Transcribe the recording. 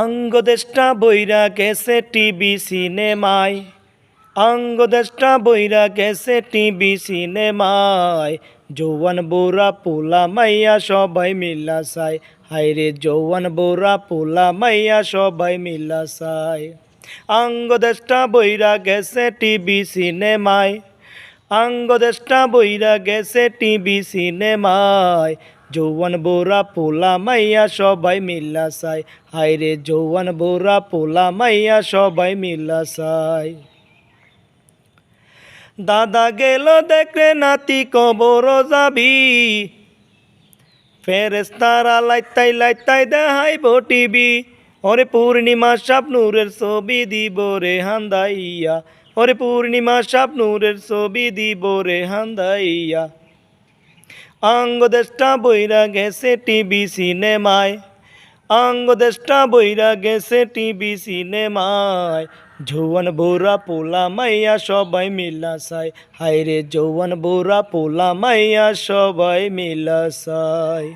অঙ্গদেশটা বইরা গেছে টিভি সিনেমায়। অঙ্গদেশটা বইরা গেছে টিভি সিনেমায়। যৌবন বোরা পোলা মাইয়া সবাই মিলা সাই হাইরে যৌবন বোরা পোলা মাইয়া সবাই মিলা সাই অঙ্গদেশটা বইরা গেছে টিভি সিনেমায়। অঙ্গদেশটা বইরা গেছে টিভি সিনেমায়। যৌবন বোরা পোলা মাইয়া সবাই মিল্লা সাই। হাইরে যৌবন বোরা পোলা মাইয়া সবাই মিল্লা সাই। দাদা গেল দেখরে নাতি কবর যাবি। ফেরেস্তারা লাইতাই লাইতাই দেখাইব টিভি ওরে পূর্ণিমা সাপ নূরের ছবি দিব রে হান্দাইয়া। ওরে পূর্ণিমা সাপ নূরের ছবি দিব রে হান্দাইয়া। অঙ্গদেশটা বইরা গেছে টিভি সিনেমায়। অঙ্গদেশটা বইরা গেছে টিভি সিনেমায়। যৌবন বোরা পোলা মাইয়া সবাই মিলা সাই হাইরে যৌবন বোরা পোলা মাইয়া সবাই মিলা সাই